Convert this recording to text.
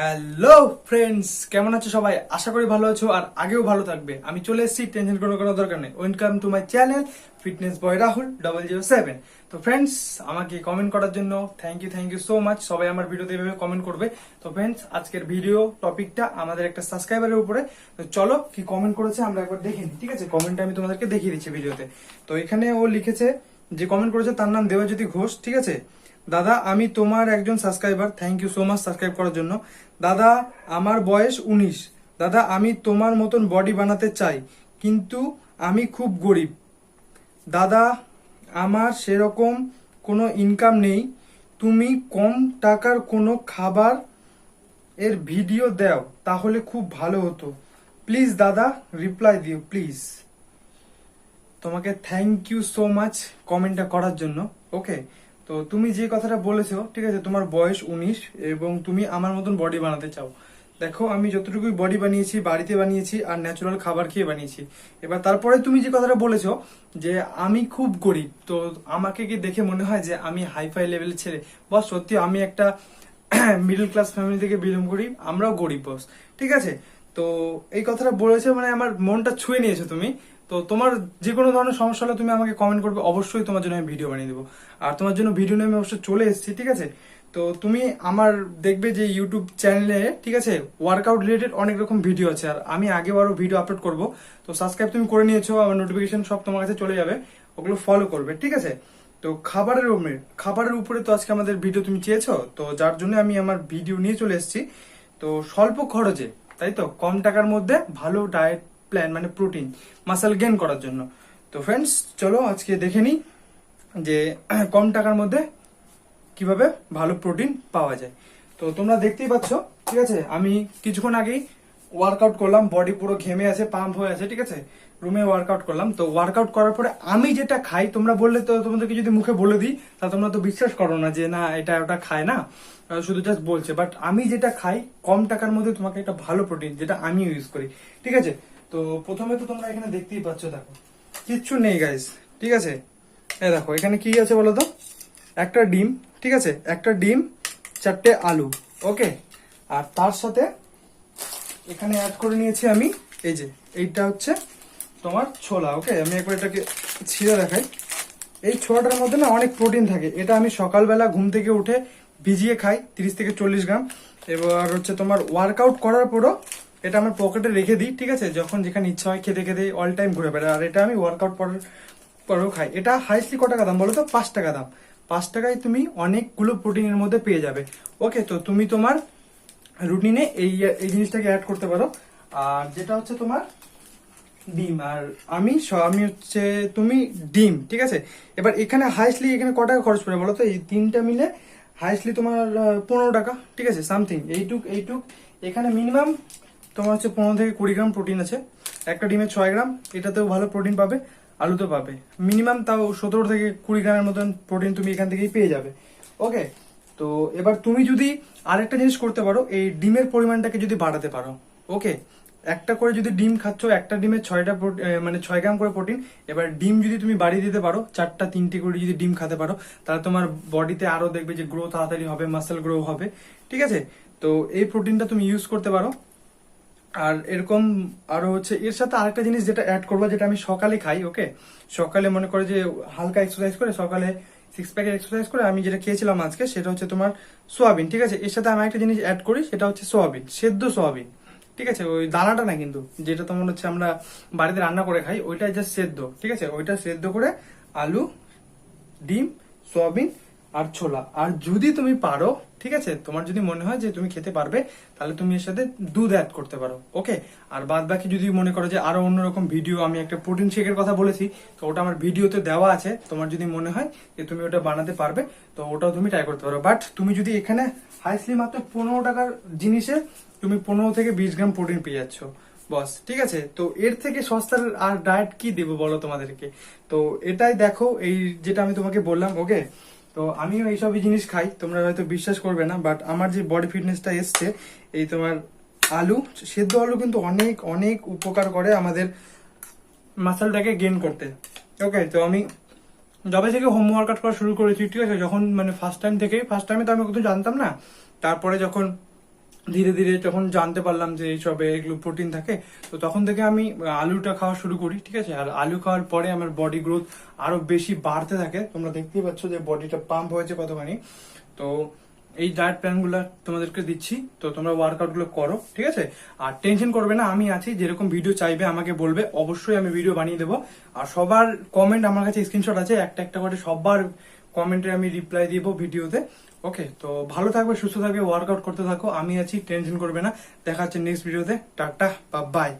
Hello friends কেমন আছো সবাই? আশা করি ভালো আছো আর আগেও ভালো থাকবে। আমি চলে এসেছি টেনশন করার কোনো দরকার নেই। Welcome to my channel fitness boy Rahul double zero seven তো ফ্রেন্ডস আমাকে কমেন্ট করার জন্য thank you thank you so much সবাই আমার ভিডিওতে এভাবে কমেন্ট করবে। তো ফ্রেন্ডস আজকের ভিডিও টপিকটা আমাদের একটা সাবস্ক্রাইবারের উপরে। তো চলো, কি কমেন্ট করেছে আমরা একবার দেখে ঠিক আছে? কমেন্টটা আমি তোমাদেরকে দেখিয়ে দিচ্ছি ভিডিওতে তো এখানে ও লিখেছে যে কমেন্ট করেছে, তার নাম দেবাজ্যোতি ঘোষ, ঠিক আছে? দাদা, আমি তোমার একজন subscriber thank you so much subscribe করার জন্য। দাদা, আমার বয়স উনিশ। দাদা, আমি তোমার মতন বডি বানাতে চাই, কিন্তু আমি খুব গরিব। দাদা, আমার সেরকম কোনো ইনকাম নেই। তুমি কম টাকার কোনো খাবার এর ভিডিও দাও, তাহলে খুব ভালো হতো। প্লিজ দাদা রিপ্লাই দিও প্লিজ তোমাকে থ্যাংক ইউ সো মাচ কমেন্টটা করার জন্য ওকে তো তুমি যে কথাটা বলেছ, ঠিক আছে, তোমার বয়স উনিশ এবং তুমি আমার মতন বডি বানাতে চাও। দেখো, আমি যতটুকুই বডি বানিয়েছি, বাড়িতে বানিয়েছি আর ন্যাচারাল খাবার খেয়ে বানিয়েছি। এবার তারপরে তুমি যে কথাটা বলেছ যে আমি খুব গরিব, তো আমাকে কি দেখে মনে হয় যে আমি হাইফাই লেভেলের ছেলে? বস, সত্যি আমি একটা মিডল ক্লাস ফ্যামিলি থেকে বিলং করি, আমরাও গরিব, বস, ঠিক আছে? তো এই কথাটা বলেছে মানে আমার মনটা ছুঁয়ে নিয়েছো তুমি। তো তোমার যে কোনো ধরনের সমস্যা হলে তুমি আমাকে কমেন্ট করবে, অবশ্যই তোমার জন্য আমি ভিডিও বানিয়ে দেবো। আর তোমার জন্য ভিডিও নিয়ে আমি অবশ্যই চলে এসেছি, ঠিক আছে? তো তুমি আমার দেখবে যে ইউটিউব চ্যানেলে ঠিক আছে ওয়ার্কআউট রিলেটেড অনেক রকম ভিডিও আছে। আর আমি আগেও আরও ভিডিও আপলোড করব। তো সাবস্ক্রাইব তুমি করে নিয়েছো আমার নোটিফিকেশন সব তোমার কাছে চলে যাবে। ওগুলো ফলো করবে, ঠিক আছে? তো খাবারের উপরে খাবারের উপরে তো আজকে আমাদের ভিডিও তুমি চেয়েছো, তো যার জন্য আমি আমার ভিডিও নিয়ে চলে এসেছি। তো স্বল্প খরচে, তাই তো? কম টাকার মধ্যে ভালো ডায়েট প্ল্যান মানে প্রোটিন মাসেল গেন করার জন্য। তো ফ্রেন্ডস চলো আজকে দেখে নিই যে, কম টাকার মধ্যে কীভাবে ভালো প্রোটিন পাওয়া যায়। তো তোমরা দেখতেই পাচ্ছ, ঠিক আছে? আমি কিছুক্ষণ আগেই ওয়ার্কআউট করলাম বডি পুরো ঘেমে আছে পাম্প হয়ে আছে, ঠিক আছে? রুমে ওয়ার্কআউট করলাম। তো ওয়ার্কআউট করার পরে আমি যেটা খাই, তোমরা বললে তো তোমাদেরকে যদি মুখে বলে দিই, তা তোমরা তো বিশ্বাস করো না যে, না, এটা ওটা খায় না। শুধু জাস্ট বলছে। বাট আমি যেটা খাই, কম টাকার মধ্যে তোমাকে একটা ভালো প্রোটিন যেটা আমি ইউজ করি, ঠিক আছে? তো প্রথমে তো তোমরা এখানে দেখতেই পাচ্ছ, দেখো। কিচ্ছু নেই গাইস ঠিক আছে? হ্যাঁ দেখো, এখানে কি আছে বলো তো? একটা ডিম, ঠিক আছে? একটা ডিম, চারটে আলু ওকে আর তার সাথে এখানে অ্যাড করে নিয়েছি আমি, এই যে, এইটা হচ্ছে তোমার ছোলা ওকে আমি একবার এটাকে ছিঁড়ে দেখাই। এই ছোলাটার মধ্যে না অনেক প্রোটিন থাকে। এটা আমি সকালবেলা ঘুম থেকে উঠে ভিজিয়ে খাই, তিরিশ থেকে চল্লিশ গ্রাম। এবার হচ্ছে তোমার ওয়ার্কআউট করার পরও এটা আমার পকেটে রেখে দিই, ঠিক আছে? যখন যেখানে ইচ্ছা হয় খেতে খেতে অল টাইম ঘুরে বেড়াই। আর এটা আমি ওয়ার্কআউট করার পরেও খাই। এটা হাইস্টলি ক টাকা দাম বলো তো পাঁচ টাকা দাম। পাঁচ টাকায় তুমি অনেকগুলো প্রোটিনের মধ্যে পেয়ে যাবে। ওকে তো তুমি তোমার রুটিনে এই এই জিনিসটাকে অ্যাড করতে পারো। আর যেটা হচ্ছে তোমার ডিম। আর আমি আমি হচ্ছে, তুমি ডিম, ঠিক আছে? এবার এখানে হাইস্টলি এখানে ক টাকা খরচ পড়ে বলো তো এই তিনটা মিলে হাইস্টলি তোমার পনেরো টাকা, ঠিক আছে? সামথিং এইটুক এইটুক। এখানে মিনিমাম তোমার হচ্ছে পনেরো থেকে কুড়ি গ্রাম প্রোটিন আছে। একটা ডিমে ছয় গ্রাম, এটাতেও ভালো প্রোটিন পাবে, আলুতে পাবে। মিনিমাম তাও সতেরো থেকে কুড়ি গ্রামের মতন প্রোটিন তুমি এখান থেকেই পেয়ে যাবে। ওকে তো এবার তুমি যদি আরেকটা জিনিস করতে পারো, এই ডিমের পরিমাণটাকে যদি বাড়াতে পারো। ওকে একটা করে যদি ডিম খাচ্ছ, একটা ডিমে ছয়টা মানে ছয় গ্রাম করে প্রোটিন এবার ডিম যদি তুমি বাড়িয়ে দিতে পারো, চারটা, তিনটে করে যদি ডিম খেতে পারো, তাহলে তোমার বডিতে আরও দেখবে যে গ্রো তাড়াতাড়ি হবে মাসেল গ্রো হবে। ঠিক আছে? তো এই প্রোটিনটা তুমি ইউজ করতে পারো। আর এরকম আরও হচ্ছে, এর সাথে আরেকটা জিনিস যেটা অ্যাড করব, যেটা আমি সকালে খাই ওকে সকালে মনে করে যে হালকা এক্সারসাইজ করে সকালে সিক্স প্যাকের এক্সারসাইজ করে আমি যেটা খেয়েছিলাম আজকে, সেটা হচ্ছে তোমার সোয়াবিন, ঠিক আছে? এর সাথে আমি একটা জিনিস অ্যাড করি, সেটা হচ্ছে সোয়াবিন, সেদ্ধ সোয়াবিন, ঠিক আছে? ওই দানাটা না কিন্তু, যেটা তোমার হচ্ছে আমরা বাড়িতে রান্না করে খাই, ওইটা জাস্ট সেদ্ধ, ঠিক আছে? ওইটা সেদ্ধ করে আলু, ডিম, সয়াবিন আর ছোলা। আর যদি তুমি পারো, ঠিক আছে, তোমার যদি মনে হয় যে তুমি খেতে পারবে, তাহলে তুমি এর সাথে দুধ অ্যাড করতে পারো ওকে আর বাদ বাকি যদি মনে করো যে আরও অন্যরকম ভিডিও আমি একটা প্রোটিন শেকের কথা বলেছি, তো ওটা আমার ভিডিওতে দেওয়া আছে, তোমার যদি মনে হয় যে তুমি ওটা বানাতে পারবে, তো ওটাও তুমি ট্রাই করতে পারো। বাট তুমি যদি এখানে হাইস্টলি মাত্র পনেরো টাকার জিনিসে তুমি পনেরো থেকে বিশ গ্রাম প্রোটিন পেয়ে যাচ্ছ বস ঠিক আছে? তো এর থেকে সস্তার আর ডায়েট কি দেবো বলো তোমাদেরকে? তো এটাই দেখো, এই যেটা আমি তোমাকে বললাম ওকে তো আমিও এইসবই জিনিস খাই, তোমরা হয়তো বিশ্বাস করবে না বাট আমার যে বডি ফিটনেসটা এসছে, এই তোমার আলু, সেদ্ধ আলু কিন্তু অনেক অনেক উপকার করে আমাদের মাসেলটাকে গেন করতে। ওকে তো আমি যবে থেকে হোম ওয়ার্কআউট করা শুরু করেছি, ঠিক আছে? যখন মানে ফার্স্ট টাইম থেকে ফার্স্ট টাইমে তো আমি কত জানতাম না? তারপরে যখন ধীরে ধীরে যখন জানতে পারলাম যে এইসবে এগুলো প্রোটিন থাকে, তো তখন থেকে আমি আলুটা খাওয়া শুরু করি, ঠিক আছে? আর আলু খাওয়ার পরে আমার বডি গ্রোথ আরও বেশি বাড়তে থাকে। তোমরা দেখতেই পাচ্ছ যে বডিটা পাম্প হয়েছে কতখানি। তো এই ডায়েট প্ল্যানগুলো তোমাদেরকে দিচ্ছি। তো তোমরা ওয়ার্কআউটগুলো করো, ঠিক আছে? আর টেনশন করবে না, আমি আছি। যেরকম ভিডিও চাইবে, আমাকে বলবে, অবশ্যই আমি ভিডিও বানিয়ে দেবো। আর সবার কমেন্ট আমার কাছে স্ক্রিনশট আছে, একটা একটা করে সবার কমেন্টে আমি রিপ্লাই দিব ভিডিওতে। ওকে তো ভালো থাকবে, সুস্থ থাকবে ওয়ার্কআউট করতে থাকো, আমি আছি টেনশন করবে না। দেখা হচ্ছে নেক্সট ভিডিওতে টাটা, বা বাই.